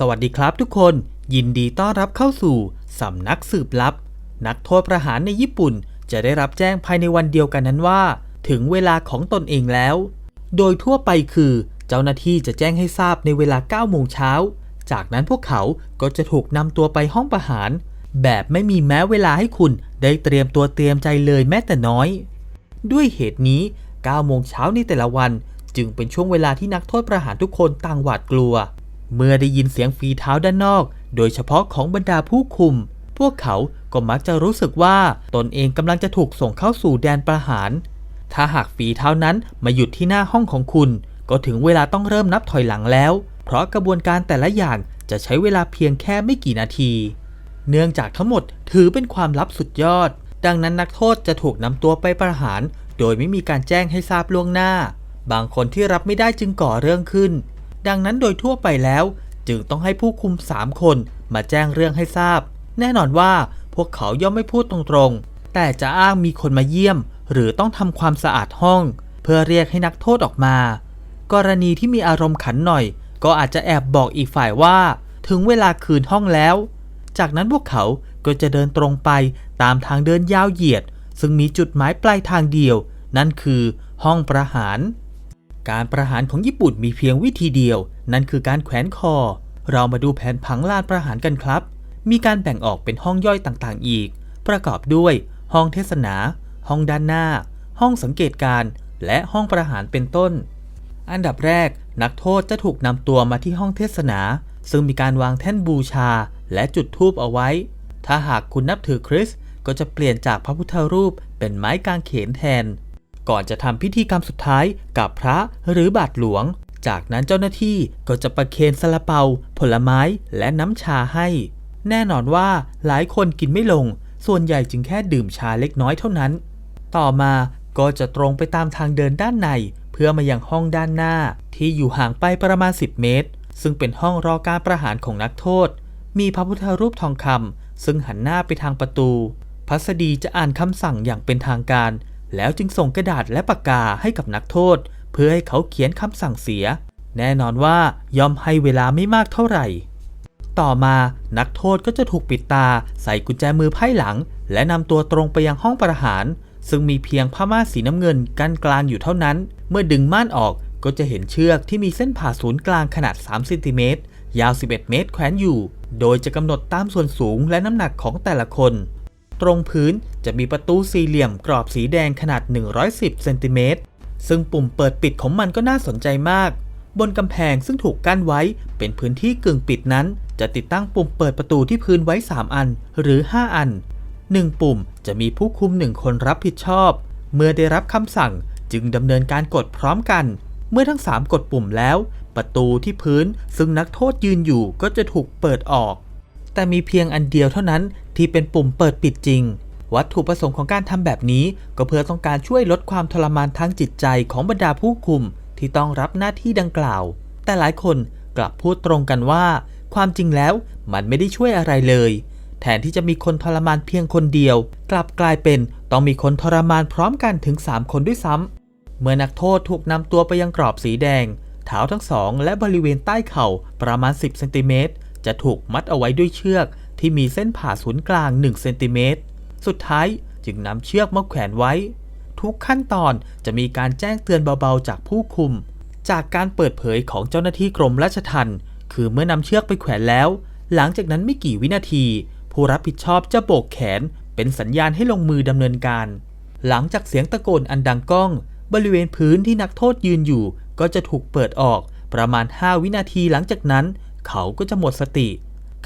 สวัสดีครับทุกคน ยินดีต้อนรับเข้าสู่สำนักสืบลับ นักโทษประหารในญี่ปุ่น จะได้รับแจ้งภายในวันเดียวกันนั้นว่า ถึงเวลาของตนเองแล้ว โดยทั่วไปคือ เจ้าหน้าที่จะแจ้งให้ทราบในเวลา 9 โมงเช้า จากนั้นพวกเขาก็จะถูกนำตัวไปห้องประหาร แบบไม่มีแม้เวลาให้คุณได้เตรียมตัวเตรียมใจเลยแม้แต่น้อย ด้วยเหตุนี้ 9 โมงเช้าในแต่ละวัน จึงเป็นช่วงเวลาที่นักโทษประหารทุกคนต่างหวาดกลัว เมื่อได้ยินเสียงฝีเท้าด้านนอก โดยเฉพาะของบรรดาผู้คุม พวกเขาก็มักจะรู้สึกว่าตนเองกำลังจะถูกส่งเข้าสู่แดนประหาร ถ้าหากฝีเท้านั้นมาหยุดที่หน้าห้องของคุณ ก็ถึงเวลาต้องเริ่มนับถอยหลังแล้ว เพราะกระบวนการแต่ละอย่างจะใช้เวลาเพียงแค่ไม่กี่นาที เนื่องจากทั้งหมดถือเป็นความลับสุดยอด ดังนั้นนักโทษจะถูกนำตัวไปประหาร โดยไม่มีการแจ้งให้ทราบล่วงหน้า บางคนที่รับไม่ได้จึงก่อเรื่องขึ้น ดังนั้นโดยทั่วไปแล้ว จึงต้องให้ผู้คุม 3 คนมาแจ้งเรื่องให้ทราบ แน่นอนว่าพวกเขาย่อมไม่พูดตรงๆ แต่จะอ้างมีคนมาเยี่ยม หรือต้องทำความสะอาดห้อง เพื่อเรียกให้นักโทษออกมา กรณีที่มีอารมณ์ขันหน่อย ก็อาจจะแอบบอกอีกฝ่ายว่า ถึงเวลาคืนห้องแล้ว จากนั้นพวกเขาก็จะเดินตรงไปตามทางเดินยาวเหยียด ซึ่งมีจุดหมายปลายทางเดียว นั่นคือห้องประหาร การประหารของญี่ปุ่นมีเพียงวิธีเดียว นั่นคือการแขวนคอ เรามาดูแผนผังลานประหารกันครับ มีการแบ่งออกเป็นห้องย่อยต่างๆ อีก ประกอบด้วย ห้องเทศนา ห้องด้านหน้า ห้องสังเกตการณ์และห้องประหารเป็นต้น อันดับแรก นักโทษจะถูกนำตัวมาที่ห้องเทศนา ซึ่งมีการวางแท่นบูชา และจุดธูปเอาไว้ ถ้าหากคุณนับถือคริสต์ก็จะเปลี่ยนจากพระพุทธรูปเป็นไม้กางเขนแทน ก่อนจะทำพิธีกรรมสุดท้ายกับพระหรือบาทหลวง จากนั้นเจ้าหน้าที่ก็จะประเคนซาลาเปา ผลไม้และน้ำชาให้ แน่นอนว่าหลายคนกินไม่ลง ส่วนใหญ่จึงแค่ดื่มชาเล็กน้อยเท่านั้น ต่อมาก็จะตรงไปตามทางเดินด้านใน เพื่อมายังห้องด้านหน้า ที่อยู่ห่างไปประมาณ 10 เมตร ซึ่งเป็นห้องรอการประหารของนักโทษ มีพระพุทธรูปทองคำซึ่งหันหน้าไปทางประตู พัสดีจะอ่านคำสั่งอย่างเป็นทางการ แล้วจึงส่งกระดาษและปากกาให้กับนักโทษ เพื่อให้เขาเขียนคำสั่งเสีย แน่นอนว่ายอมให้เวลาไม่มากเท่าไหร่ ต่อมานักโทษก็จะถูกปิดตา ใส่กุญแจมือไพ่หลัง และนำตัวตรงไปยังห้องประหาร ซึ่งมีเพียงผ้าม่านสีน้ำเงินกั้นกลางอยู่เท่านั้น เมื่อดึงม่านออกก็จะเห็นเชือกที่มีเส้นผ่าศูนย์กลางขนาด3เซนติเมตรยาว 11 เมตรแขวนอยู่ โดยจะกำหนดตามส่วนสูงและน้ำหนักของแต่ละคน ตรงพื้นจะมีประตูสี่เหลี่ยมกรอบสีแดงขนาด 110เซนติเมตรซึ่งปุ่มเปิดปิดของมันก็น่าสนใจมาก บนกำแพงซึ่งถูกกั้นไว้เป็นพื้นที่กึ่งปิดนั้น จะติดตั้งปุ่มเปิดประตูที่พื้นไว้ 3 อัน หรือ 5 อัน 1 ปุ่มจะมีผู้คุม 1 คนรับผิดชอบ เมื่อได้รับคำสั่งจึงดำเนินการกดพร้อมกัน เมื่อทั้ง 3 กดปุ่มแล้ว ประตูที่พื้นซึ่งนักโทษยืนอยู่ก็จะถูกเปิดออก แต่มีเพียงอันเดียวเท่านั้นที่เป็นปุ่มเปิดปิดจริง วัตถุประสงค์ของการทำแบบนี้ ก็เพื่อต้องการช่วยลดความทรมานทางจิตใจของบรรดาผู้คุม ที่ต้องรับหน้าที่ดังกล่าว แต่หลายคนกลับพูดตรงกันว่า ความจริงแล้วมันไม่ได้ช่วยอะไรเลย แทนที่จะมีคนทรมานเพียงคนเดียว กลับกลายเป็นต้องมีคนทรมานพร้อมกันถึง 3 คนด้วยซ้ำเมื่อนักโทษถูกนำตัวไปยังกรอบสีแดงเท้าทั้งสองและบริเวณใต้เข่าประมาณ 10 เซนติเมตร จะถูกมัดเอาไว้ด้วยเชือกที่มีเส้นผ่าศูนย์กลาง1เซนติเมตรสุดท้ายจึงนำเชือกมาแขวนไว้ ทุกขั้นตอนจะมีการแจ้งเตือนเบาๆ จากผู้คุม จากการเปิดเผยของเจ้าหน้าที่กรมราชทัณฑ์คือเมื่อนำเชือกไปแขวนแล้ว หลังจากนั้นไม่กี่วินาที ผู้รับผิดชอบจะโบกแขน เป็นสัญญาณให้ลงมือดำเนินการ หลังจากเสียงตะโกนอันดังก้อง บริเวณพื้นที่นักโทษยืนอยู่ ก็จะถูกเปิดออกประมาณ 5 วินาทีหลังจากนั้น เขาก็จะหมดสติ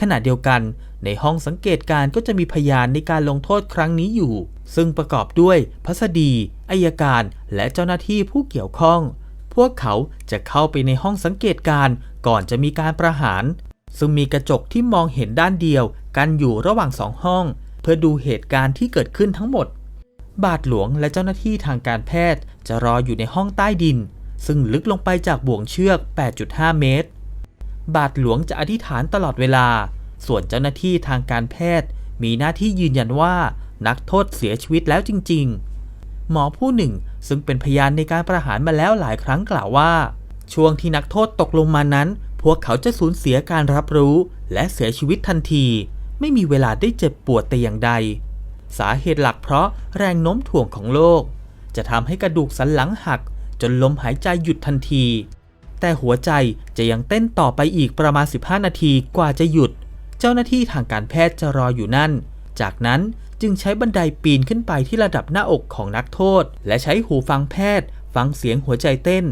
ขณะเดียวกันในห้องสังเกตการก็จะมีพยานในการลงโทษครั้งนี้อยู่ ซึ่งประกอบด้วยพัสดีอายการและเจ้าหน้าที่ผู้เกี่ยวข้อง พวกเขาจะเข้าไปในห้องสังเกตการก่อนจะมีการประหาร ซึ่งมีกระจกที่มองเห็นด้านเดียวกันอยู่ระหว่างสองห้อง เพื่อดูเหตุการณ์ที่เกิดขึ้นทั้งหมด บาทหลวงและเจ้าหน้าที่ทางการแพทย์จะรออยู่ในห้องใต้ดิน ซึ่งลึกลงไปจากบ่วงเชือก 8.5 เมตร บาทหลวงจะอธิษฐานตลอดเวลา ส่วนเจ้าหน้าที่ทางการแพทย์ มีหน้าที่ยืนยันว่านักโทษเสียชีวิตแล้วจริง ๆ หมอผู้หนึ่งซึ่งเป็นพยานในการประหารมาแล้วหลายครั้งกล่าวว่า ช่วงที่นักโทษตกลงมานั้น พวกเขาจะสูญเสียการรับรู้ และเสียชีวิตทันที ไม่มีเวลาได้เจ็บปวดแต่อย่างใด สาเหตุหลักเพราะแรงโน้มถ่วงของโลก จะทำให้กระดูกสันหลังหักจนลมหายใจหยุดทันที แต่หัวใจจะยังเต้นต่อไปอีกประมาณ 15 นาทีกว่าจะหยุด เจ้าหน้าที่ทางการแพทย์จะรออยู่นั่น จากนั้นจึงใช้บันไดปีนขึ้นไปที่ระดับหน้าอกของนักโทษ และใช้หูฟังแพทย์ ฟังเสียงหัวใจเต้น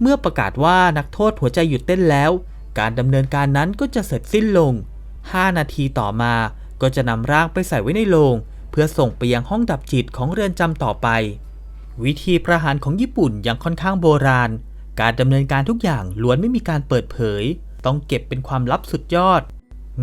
เมื่อประกาศว่านักโทษหัวใจหยุดเต้นแล้ว การดำเนินการนั้นก็จะเสร็จสิ้นลง 5 นาทีต่อมาก็จะนำร่างไปใส่ไว้ในโลงเพื่อส่งไปยังห้องดับจิตของเรือนจำต่อไป วิธีประหารของญี่ปุ่นยังค่อนข้างโบราณ การดำเนินการทุกอย่างล้วนไม่มีการเปิดเผย ต้องเก็บเป็นความลับสุดยอด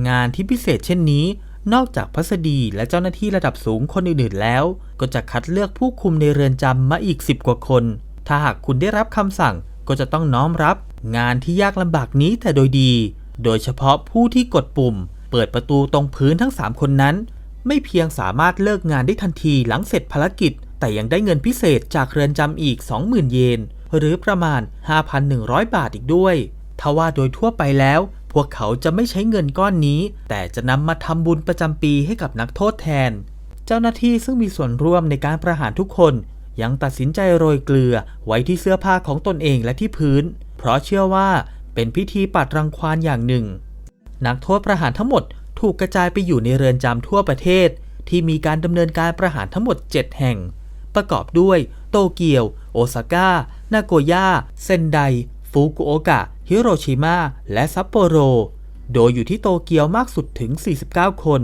งานที่พิเศษเช่นนี้ นอกจากพัสดีและเจ้าหน้าที่ระดับสูงคนอื่นๆแล้ว ก็จะคัดเลือกผู้คุมในเรือนจำมาอีก 10 กว่าคน ถ้าหากคุณได้รับคำสั่งก็จะต้องน้อมรับ งานที่ยากลำบากนี้แต่โดยดี โดยเฉพาะผู้ที่กดปุ่ม เปิดประตูตรงพื้นทั้ง 3 คนนั้น ไม่เพียงสามารถเลิกงานได้ทันทีหลังเสร็จภารกิจ แต่ยังได้เงินพิเศษจากเรือนจำอีก 20,000 เยน หรือประมาณ 5,100 บาทอีกด้วยทว่าโดยทั่วไปแล้ว พวกเขาจะไม่ใช้เงินก้อนนี้ แต่จะนำมาทำบุญประจำปีให้กับนักโทษแทน เจ้าหน้าที่ซึ่งมีส่วนร่วมในการประหารทุกคน ยังตัดสินใจโรยเกลือไว้ที่เสื้อผ้าของตนเองและที่พื้น เพราะเชื่อว่าเป็นพิธีปัดรังควานอย่างหนึ่ง นักโทษประหารทั้งหมดถูกกระจายไปอยู่ในเรือนจำทั่วประเทศ ที่มีการดำเนินการประหารทั้งหมด 7 แห่ง ประกอบด้วย โตเกียว โอซาก้า นาโกย่า เซนได ฟุกุโอกะ ฮิโรชิมา และซัปโปโร โดยอยู่ที่โตเกียวมากสุดถึง 49 คน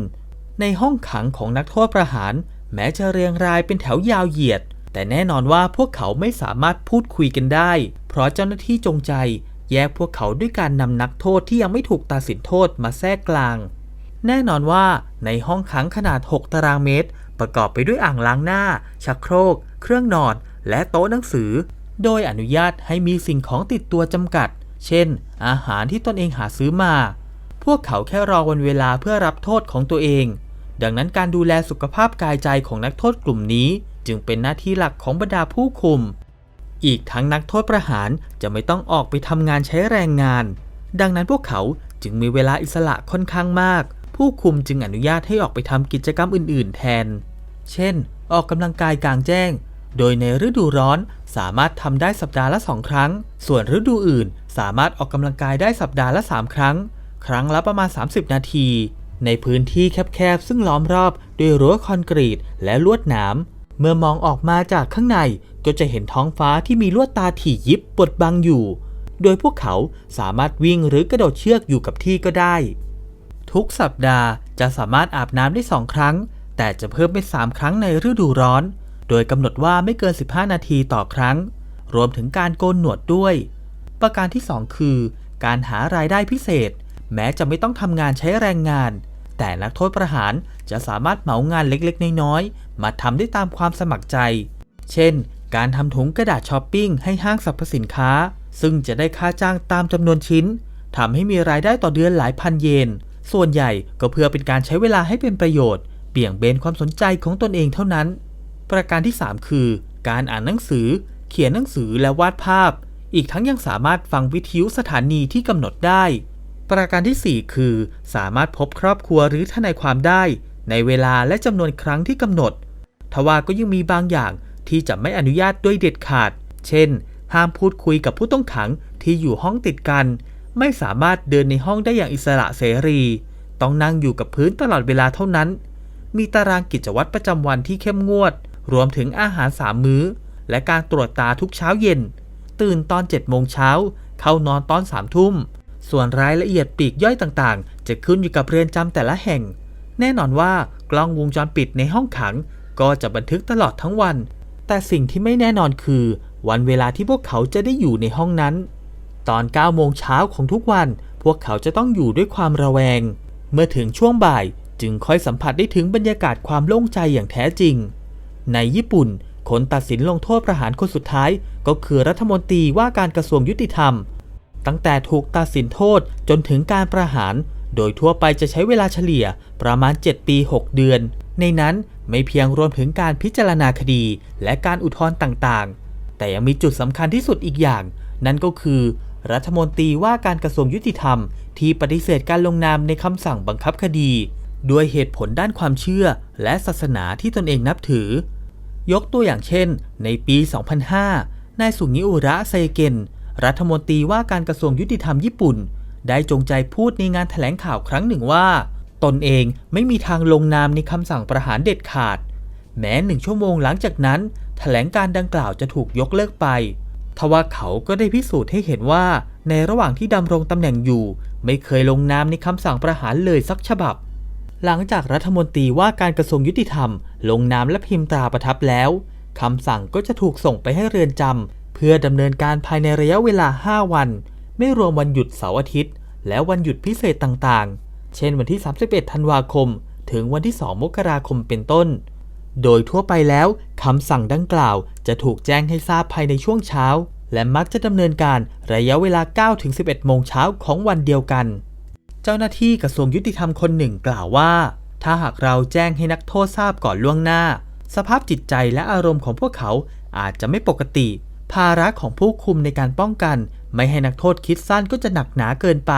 ในห้องขังของนักโทษประหาร แม้จะเรียงรายเป็นแถวยาวเหยียด แต่แน่นอนว่าพวกเขาไม่สามารถพูดคุยกันได้ เพราะเจ้าหน้าที่จงใจ แยกพวกเขาด้วยการนำนักโทษที่ยังไม่ถูกตัดสินโทษมาแทรกกลาง แน่นอนว่าในห้องขังขนาด 6 ตารางเมตร ประกอบไปด้วยอ่างล้างหน้า ชักโครก เครื่องนอนและโต๊ะหนังสือ โดยอนุญาตให้มีสิ่งของติดตัวจำกัด เช่น อาหารที่ตนเองหาซื้อมา พวกเขาแค่รอวันเวลาเพื่อรับโทษของตัวเอง ดังนั้นการดูแลสุขภาพกายใจของนักโทษกลุ่มนี้ จึงเป็นหน้าที่หลักของบรรดาผู้คุม อีกทั้งนักโทษประหารจะไม่ต้องออกไปทำงานใช้แรงงาน ดังนั้นพวกเขาจึงมีเวลาอิสระค่อนข้างมาก ผู้คุมจึงอนุญาตให้ออกไปทำกิจกรรมอื่น ๆ แทน เช่น ออกกำลังกายกลางแจ้ง โดยในฤดูร้อนสามารถทำได้สัปดาห์ละ 2 ครั้ง ส่วนฤดูอื่น สามารถออกกำลังกายได้สัปดาห์ละ 3 ครั้ง ครั้งละประมาณ 30 นาที ในพื้นที่แคบๆ ซึ่งล้อมรอบด้วยรั้วคอนกรีตและลวดหนาม เมื่อมองออกมาจากข้างในก็จะเห็นท้องฟ้าที่มีลวดตาถี่ยิบบดบังอยู่ โดยพวกเขาสามารถวิ่งหรือกระโดดเชือกอยู่กับที่ก็ได้ ทุกสัปดาห์จะสามารถอาบน้ำได้2ครั้ง แต่จะเพิ่มเป็น3ครั้งในฤดูร้อน โดยกำหนดว่าไม่เกิน 15 นาทีต่อครั้ง รวมถึงการโกนหนวดด้วย ประการที่ 2 คือ การหารายได้พิเศษ แม้จะไม่ต้องทำงานใช้แรงงาน แต่นักโทษประหารจะสามารถเหมางานเล็กๆ น้อยๆ มาทำได้ตามความสมัครใจ เช่น การทำถุงกระดาษช้อปปิ้งให้ห้างสรรพสินค้า ซึ่งจะได้ค่าจ้างตามจำนวนชิ้นทำให้มีรายได้ต่อเดือนหลายพันเยน ส่วนใหญ่ก็เพื่อเป็นการใช้เวลาให้เป็นประโยชน์ เบี่ยงเบนความสนใจของตนเองเท่านั้น ประการที่ 3 คือ การอ่านหนังสือ เขียนหนังสือและวาดภาพ อีกทั้งยังสามารถฟังวิทยุสถานีที่กำหนดได้ ประการทีสี่ 4 คือ สามารถพบครอบครัวหรือทนายความได้ ในเวลาและจำนวนครั้งที่กำหนด ทว่าก็ยังมีบางอย่างที่จะไม่อนุญาตด้วยเด็ดขาด เช่น ห้ามพูดคุยกับผู้ต้องขังที่อยู่ห้องติดกัน ไม่สามารถเดินในห้องได้อย่างอิสระเสรี ต้องนั่งอยู่กับพื้นตลอดเวลาเท่านั้น มีตารางกิจวัตรประจำวันที่เข้มงวด รวมถึงอาหารสามมื้อ และการตรวจตาทุกเช้าเย็น ตื่นตอน7โมงเช้า เข้านอนตอน3ทุ่ม ส่วนรายละเอียดปีกย่อยต่างๆ จะขึ้นอยู่กับเรือนจำแต่ละแห่ง แน่นอนว่ากล้องวงจรปิดในห้องขัง ก็จะบันทึกตลอดทั้งวัน แต่สิ่งที่ไม่แน่นอนคือ วันเวลาที่พวกเขาจะได้อยู่ในห้องนั้น ตอน9โมงเช้าของทุกวัน พวกเขาจะต้องอยู่ด้วยความระแวง เมื่อถึงช่วงบ่ายจึงค่อยสัมผัสได้ถึงบรรยากาศความโล่งใจอย่างแท้จริง ในญี่ปุ่นคนตัดสินลงโทษประหารคนสุดท้าย ก็คือรัฐมนตรีว่าการกระทรวงยุติธรรม ตั้งแต่ถูกตัดสินโทษจนถึงการประหาร โดยทั่วไปจะใช้เวลาเฉลี่ยประมาณ 7 ปี 6 เดือน ในนั้นไม่เพียงรวมถึงการพิจารณาคดีและการอุทธรณ์ต่างๆ แต่ยังมีจุดสำคัญที่สุดอีกอย่าง นั่นก็คือ รัฐมนตรีว่าการกระทรวงยุติธรรม ที่ปฏิเสธการลงนามในคำสั่งบังคับคดี ด้วยเหตุผลด้านความเชื่อและศาสนาที่ตนเองนับถือ ยกตัวอย่างเช่น ในปี 2005 นายสุงิอุระไซเกน รัฐมนตรีว่าการกระทรวงยุติธรรมญี่ปุ่น ได้จงใจพูดในงานแถลงข่าวครั้งหนึ่งว่า ตนเองไม่มีทางลงนามในคำสั่งประหารเด็ดขาด แม้หนึ่งชั่วโมงหลังจากนั้นแถลงการดังกล่าวจะถูกยกเลิกไปทว่าเขาก็ได้พิสูจน์ให้เห็นว่า ในระหว่างที่ดำรงตำแหน่งอยู่ ไม่เคยลงนามในคำสั่งประหารเลยสักฉบับ หลังจากรัฐมนตรีว่าการกระทรวงยุติธรรม ลงนามและพิมพ์ตราประทับแล้วคำสั่งก็จะถูกส่งไปให้เรือนจำเพื่อดำเนินการภายในระยะเวลา 5 วัน ไม่รวมวันหยุดเสาร์อาทิตย์ และวันหยุดพิเศษต่างๆ เช่นวันที่ 31 ธันวาคม ถึงวันที่ 2 มกราคมเป็นต้น โดยทั่วไปแล้วคำสั่งดังกล่าวจะถูกแจ้งให้ทราบภายในช่วงเช้า และมักจะดำเนินการระยะเวลา 9-11 โมงเช้าของวันเดียวกัน เจ้าหน้าที่กระทรวงยุติธรรมคนหนึ่งกล่าวว่า ถ้าหากเราแจ้งให้นักโทษทราบก่อนล่วงหน้า สภาพจิตใจและอารมณ์ของพวกเขาอาจจะไม่ปกติ ภาระของผู้คุมในการป้องกัน ไม่ให้นักโทษคิดสั้นก็จะหนักหนาเกินไป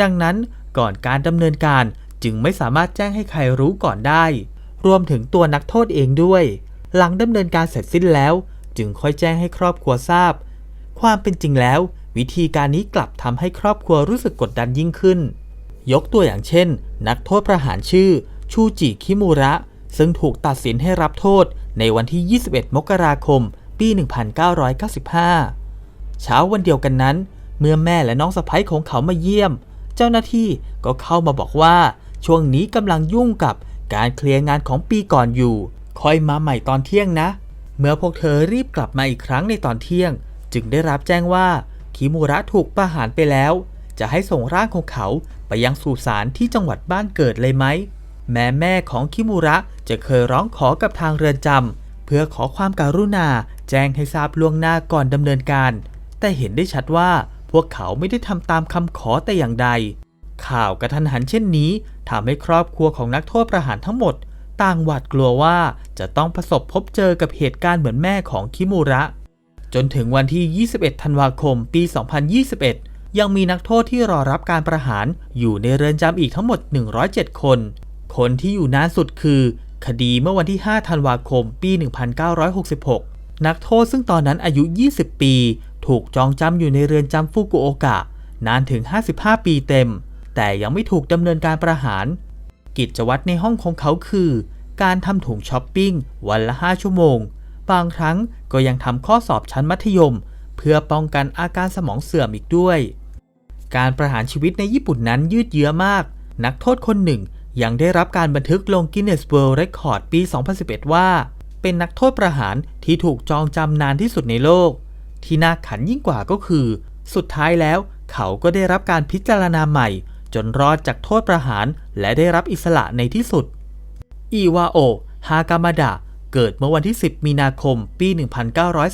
ดังนั้นก่อนการดำเนินการจึงไม่สามารถแจ้งให้ใครรู้ก่อนได้ รวมถึงตัวนักโทษเองด้วย หลังดำเนินการเสร็จสิ้นแล้ว จึงค่อยแจ้งให้ครอบครัวทราบ ความเป็นจริงแล้ว วิธีการนี้กลับทำให้ครอบครัวรู้สึกกดดันยิ่งขึ้น ยกตัวอย่างเช่น นักโทษประหารชื่อ ชูจิคิมูระ ซึ่งถูกตัดสินให้รับโทษในวันที่ 21 มกราคม ปี 1995 เช้าวันเดียวกันนั้น เมื่อแม่และน้องสะใภ้ของเขามาเยี่ยม เจ้าหน้าที่ก็เข้ามาบอกว่า ช่วงนี้กำลังยุ่งกับการเคลียร์งานของปีก่อนอยู่ คอยมาใหม่ตอนเที่ยงนะ เมื่อพวกเธอรีบกลับมาอีกครั้งในตอนเที่ยง จึงได้รับแจ้งว่าคิมูระถูกประหารไปแล้ว จะให้ส่งร่างของเขาไปยังสุสานที่จังหวัดบ้านเกิดเลยไหม แม้แม่ของคิมูระจะเคยร้องขอกับทางเรือนจำเพื่อขอความการุณาแจ้งให้ทราบล่วงหน้าก่อนดำเนินการ แต่เห็นได้ชัดว่าพวกเขาไม่ได้ทำตามคำขอแต่อย่างใด ข่าวกระทันหันเช่นนี้ทำให้ครอบครัวของนักโทษประหารทั้งหมด ต่างหวาดกลัวว่าจะต้องประสบพบเจอกับเหตุการณ์เหมือนแม่ของคิมูระ จนถึงวันที่ 21 ธันวาคม ปี 2021 ยังมีนักโทษที่รอรับการประหารอยู่ในเรือนจำอีกทั้งหมด 107 คน คนที่อยู่นานสุดคือ คดีเมื่อวันที่ 5 ธันวาคม ปี 1966 นักโทษซึ่งตอนนั้นอายุ 20 ปี ถูกจองจำอยู่ในเรือนจำฟุกุโอกะ นานถึง 55 ปีเต็ม แต่ยังไม่ถูกดำเนินการประหาร กิจวัตรในห้องของเขาคือ การทำถุงช้อปปิ้งวันละ 5 ชั่วโมง บางครั้งก็ยังทำข้อสอบชั้นมัธยม เพื่อป้องกันอาการสมองเสื่อมอีกด้วย การประหารชีวิตในญี่ปุ่นนั้นยืดเยื้อมาก นักโทษคนหนึ่งยังได้รับการบันทึกลง Guinness World Record ปี 2011 ว่า เป็นนักโทษประหารที่ถูกจองจำนานที่สุดในโลก ที่น่าขันยิ่งกว่าก็คือ สุดท้ายแล้วเขาก็ได้รับการพิจารณาใหม่ จนรอดจากโทษประหารและได้รับอิสระในที่สุด อีวาโอ ฮากามาดะ เกิดเมื่อวันที่ 10 มีนาคม ปี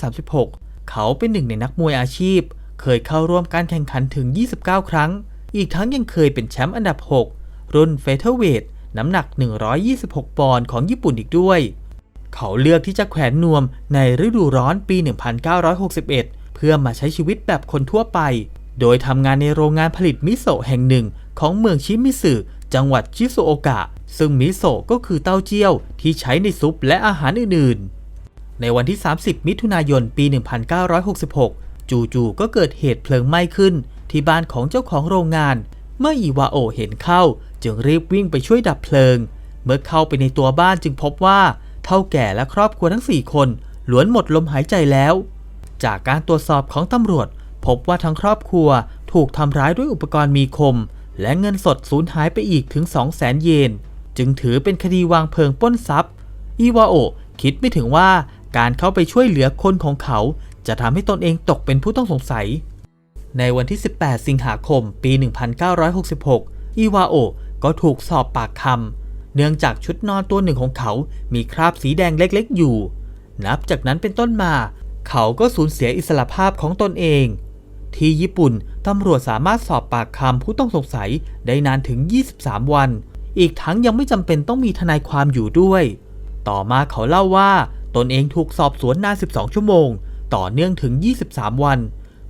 1936 เขาเป็นหนึ่งในนักมวยอาชีพ เคยเข้าร่วมการแข่งขันถึง 29 ครั้ง อีกทั้งยังเคยเป็นแชมป์อันดับ 6 รุ่นเฟเธอร์เวทน้ำหนัก 126 ปอนด์ของญี่ปุ่นอีกด้วย เขาเลือกที่จะแขวนนวมในฤดูร้อนปี 1961 เพื่อมาใช้ชีวิตแบบคนทั่วไป โดยทำงานในโรงงานผลิตมิโซะแห่งหนึ่ง ของเมืองชิมิสึจังหวัดชิซุโอกะ ซึ่งมิโซะก็คือเต้าเจี้ยวที่ใช้ในซุปและอาหารอื่นๆ ในวันที่ 30 มิถุนายน ปี 1966 จู่ๆก็เกิดเหตุเพลิงไหม้ขึ้น ที่บ้านของเจ้าของโรงงาน เมื่ออีวาโอเห็นเข้า จึงรีบวิ่งไปช่วยดับเพลิง เมื่อเข้าไปในตัวบ้านจึงพบว่าเท่าแก่และครอบครัวทั้ง 4 คนล้วนหมดลมหายใจแล้ว จากการตรวจสอบของตำรวจ พบว่าทั้งครอบครัวถูกทำร้ายด้วยอุปกรณ์มีคม และเงินสดสูญหายไปอีกถึง 200,000เยน จึงถือเป็นคดีวางเพลิงป้นทรัพย์อีวาโอคิดไม่ถึงว่าการเข้าไปช่วยเหลือคนของเขา จะทำให้ตนเองตกเป็นผู้ต้องสงสัย ในวันที่ 18 สิงหาคม ปี 1966 อีวาโอก็ถูกสอบปากคำเนื่องจากชุดนอนตัวหนึ่งของเขา มีคราบสีแดงเล็กๆ อยู่ นับจากนั้นเป็นต้นมา เขาก็สูญเสียอิสรภาพของตนเอง ที่ญี่ปุ่นตำรวจสามารถสอบปากคำผู้ต้องสงสัยได้นานถึง 23 วัน อีกทั้งยังไม่จำเป็นต้องมีทนายความอยู่ด้วย ต่อมาเขาเล่าว่าตนเองถูกสอบสวนนาน 12 ชั่วโมง ต่อเนื่องถึง 23 วัน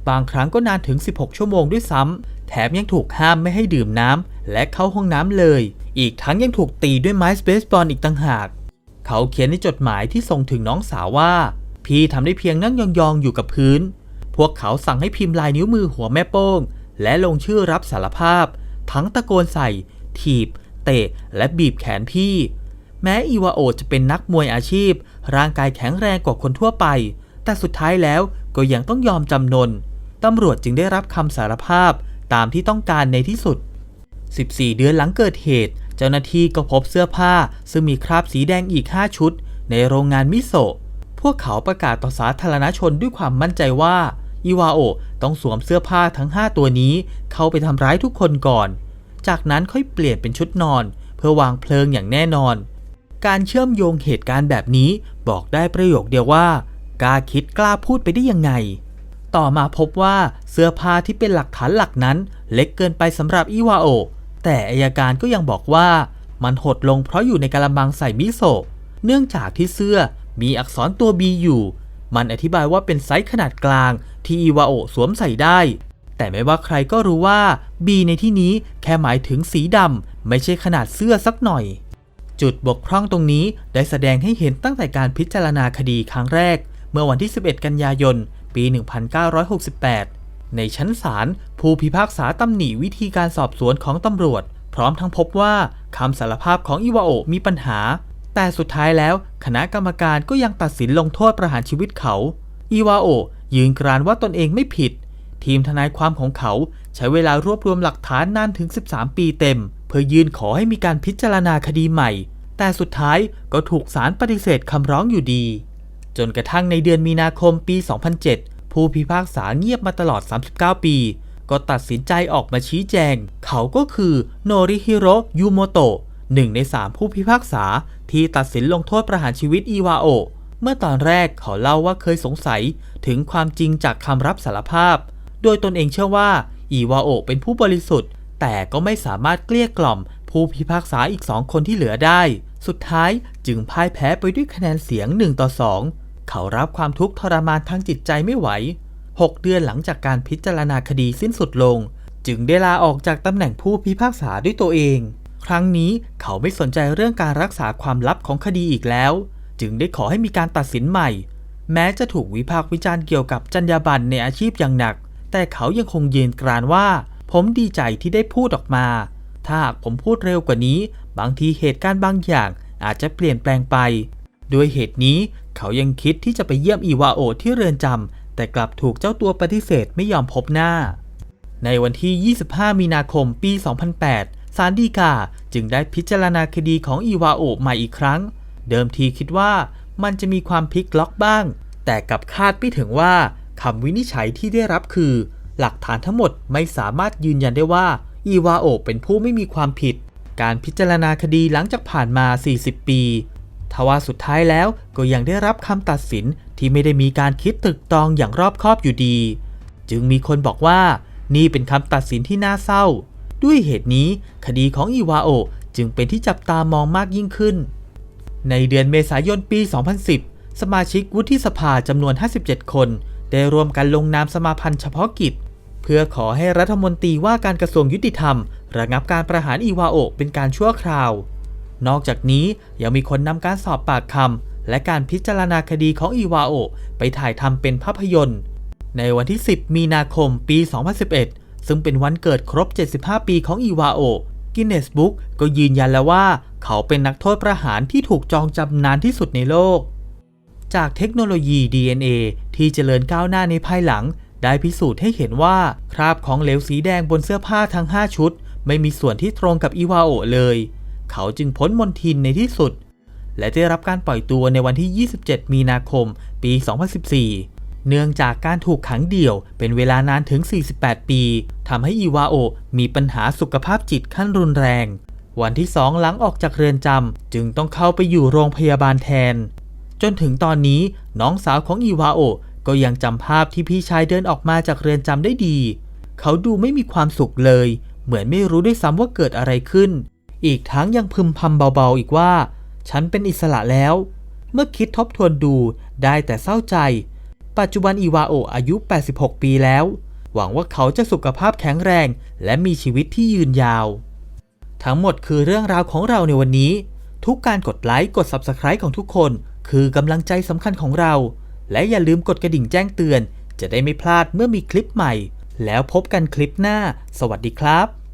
บางครั้งก็นานถึง 16 ชั่วโมงด้วยซ้ำ แถมยังถูกห้ามไม่ให้ดื่มน้ำและเข้าห้องน้ำเลย อีกทั้งยังถูกตีด้วยไม้สเบสบอลอีกต่างหาก เขาเขียนในจดหมายที่ส่งถึงน้องสาวว่า พี่ทำได้เพียงนั่งยองๆอยู่กับพื้น พวกเขาสั่งให้พิมพ์ลายนิ้วมือหัวแม่โป้ง และลงชื่อรับสารภาพ ทั้งตะโกนใส่ ถีบ เตะ และบีบแขนพี่ แม้อีวาโอจะเป็นนักมวยอาชีพ ร่างกายแข็งแรงกว่าคนทั่วไป แต่สุดท้ายแล้วก็ยังต้องยอมจำนนตำรวจจึงได้รับคำสารภาพตามที่ต้องการในที่สุด 14 เดือนหลังเกิดเหตุ เจ้าหน้าที่ก็พบเสื้อผ้า ซึ่งมีคราบสีแดงอีก 5 ชุด ในโรงงานมิโซะ พวกเขาประกาศต่อสาธารณชนด้วยความมั่นใจว่าอิวาโอต้องสวมเสื้อผ้าทั้ง 5 ตัวนี้ เข้าไปทำร้ายทุกคนก่อน จากนั้นค่อยเปลี่ยนเป็นชุดนอน เพื่อวางเพลิงอย่างแน่นอน การเชื่อมโยงเหตุการณ์แบบนี้บอกได้ประโยคเดียวว่า กล้าคิดกล้าพูดไปได้ยังไง ต่อมาพบว่าเสื้อผ้าที่เป็นหลักฐานหลักนั้นเล็กเกินไปสำหรับอิวาโอ แต่อายการก็ยังบอกว่ามันหดลงเพราะอยู่ในกระมังใส่มิโซะ เนื่องจากที่เสื้อมีอักษรตัว B อยู่ มันอธิบายว่าเป็นไซส์ขนาดกลางที่อิวาโอสวมใส่ได้ แต่ไม่ว่าใครก็รู้ว่า B ในที่นี้แค่หมายถึงสีดำไม่ใช่ขนาดเสื้อสักหน่อยจุดบกพร่องตรงนี้ได้แสดงให้เห็นตั้งแต่การพิจารณาคดีครั้งแรก เมื่อวันที่ 11 กันยายน ปี 1968 ในชั้นศาลผู้พิพากษาตำหนิวิธีการสอบสวนของตำรวจ พร้อมทั้งพบว่าคำสารภาพของอิวาโอมีปัญหา แต่สุดท้ายแล้วคณะกรรมการก็ยังตัดสินลงโทษประหารชีวิตเขาอิวาโอยืนกรานว่าตนเองไม่ผิด ทีมทนายความของเขาใช้เวลารวบรวมหลักฐานนานถึง 13 ปีเต็ม เพื่อยื่นขอให้มีการพิจารณาคดีใหม่ แต่สุดท้ายก็ถูกศาลปฏิเสธคำร้องอยู่ดี จนกระทั่งในเดือนมีนาคมปี 2007 ผู้พิพากษาเงียบมาตลอด 39 ปี ก็ตัดสินใจออกมาชี้แจง เขาก็คือโนริฮิโรยูโมโตะหนึ่งใน 3 ผู้พิพากษาที่ตัดสินลงโทษประหารชีวิตอีวาโอเมื่อตอนแรกเขาเล่าว่าเคยสงสัยถึงความจริงจากคำรับสารภาพ โดยตนเองเชื่อว่าอีวาโอเป็นผู้บริสุทธิ์ แต่ก็ไม่สามารถเกลี้ยกล่อม ผู้พิพากษาอีกสองคนที่เหลือได้ สุดท้ายจึงพ่ายแพ้ไปด้วยคะแนนเสียง 1 ต่อ 2 เขารับความทุกข์ทรมานทางจิตใจไม่ไหว 6 เดือนหลังจากการพิจารณาคดีสิ้นสุดลง จึงได้ลาออกจากตำแหน่งผู้พิพากษาด้วยตัวเอง ครั้งนี้เขาไม่สนใจเรื่องการรักษาความลับของคดีอีกแล้ว จึงได้ขอให้มีการตัดสินใหม่ แม้จะถูกวิพากษ์วิจารณ์เกี่ยวกับจรรยาบรรณในอาชีพอย่างหนัก แต่เขายังคงยืนกรานว่า ผมดีใจที่ได้พูดออกมา ถ้าหากผมพูดเร็วกว่านี้ บางทีเหตุการณ์บางอย่างอาจจะเปลี่ยนแปลงไป ด้วยเหตุนี้เขายังคิดที่จะไปเยี่ยมอีวาโอที่เรือนจำแต่กลับถูกเจ้าตัวปฏิเสธไม่ยอมพบหน้า ในวันที่ 25 มีนาคมปี 2008 ศาลฎีกาจึงได้พิจารณาคดีของอีวาโอใหม่อีกครั้ง เดิมทีคิดว่ามันจะมีความพลิกล็อกบ้าง แต่กับคาดไม่ถึงว่าคำวินิจฉัยที่ได้รับคือ หลักฐานทั้งหมดไม่สามารถยืนยันได้ว่าอีวาโอเป็นผู้ไม่มีความผิด การพิจารณาคดีหลังจากผ่านมา 40 ปี ทว่าสุดท้ายแล้วก็ยังได้รับคำตัดสินที่ไม่ได้มีการคิดตึกตองอย่างรอบคอบอยู่ดี จึงมีคนบอกว่า นี่เป็นคำตัดสินที่น่าเศร้า ด้วยเหตุนี้คดีของอีวาโอจึงเป็นที่จับตามองมากยิ่งขึ้น ในเดือนเมษายนปี 2010 สมาชิกวุฒิสภาจำนวน 57 คน ได้รวมกันลงนามสมาพันธ์เฉพาะกิจ เพื่อขอให้รัฐมนตรีว่าการกระทรวงยุติธรรม ระงับการประหารอีวาโอเป็นการชั่วคราว นอกจากนี้ยังมีคนนำการสอบปากคำและการพิจารณาคดีของอีวาโอไปถ่ายทำเป็นภาพยนตร์ ในวันที่ 10 มีนาคมปี 2011 ซึ่งเป็นวันเกิดครบ 75 ปีของอีวาโอกินเนสบุ๊กก็ยืนยันแล้วว่า เขาเป็นนักโทษประหารที่ถูกจองจำนานที่สุดในโลก จากเทคโนโลยี DNA ที่เจริญก้าวหน้าในภายหลัง ได้พิสูจน์ให้เห็นว่าคราบของเหลวสีแดงบนเสื้อผ้าทั้ง 5 ชุด ไม่มีส่วนที่ตรงกับอีวาโอเลย เขาจึงพ้นมนทินในที่สุด และได้รับการปล่อยตัวในวันที่ 27 มีนาคม ปี 2014 เนื่องจากการถูกขังเดี่ยวเป็นเวลานานถึง 48 ปีทำให้อีวาโอมีปัญหาสุขภาพจิตขั้นรุนแรง วันที่สองหลังออกจากเรือนจำจึงต้องเข้าไปอยู่โรงพยาบาลแทน จนถึงตอนนี้น้องสาวของอีวาโอก็ยังจำภาพที่พี่ชายเดินออกมาจากเรือนจำได้ดี เขาดูไม่มีความสุขเลย เหมือนไม่รู้ด้วยซ้ำว่าเกิดอะไรขึ้น อีกทั้งยังพึมพำเบาๆอีกว่า ฉันเป็นอิสระแล้ว เมื่อคิดทบทวนดูได้แต่เศร้าใจ ปัจจุบันอีวาโออายุ 86 ปีแล้ว หวังว่าเขาจะสุขภาพแข็งแรง และมีชีวิตที่ยืนยาว ทั้งหมดคือเรื่องราวของเราในวันนี้ ทุกการกดไลค์กด Subscribe ของทุกคน คือกำลังใจสำคัญของเรา และอย่าลืมกดกระดิ่งแจ้งเตือน จะได้ไม่พลาดเมื่อมีคลิปใหม่ แล้วพบกันคลิปหน้า สวัสดีครับ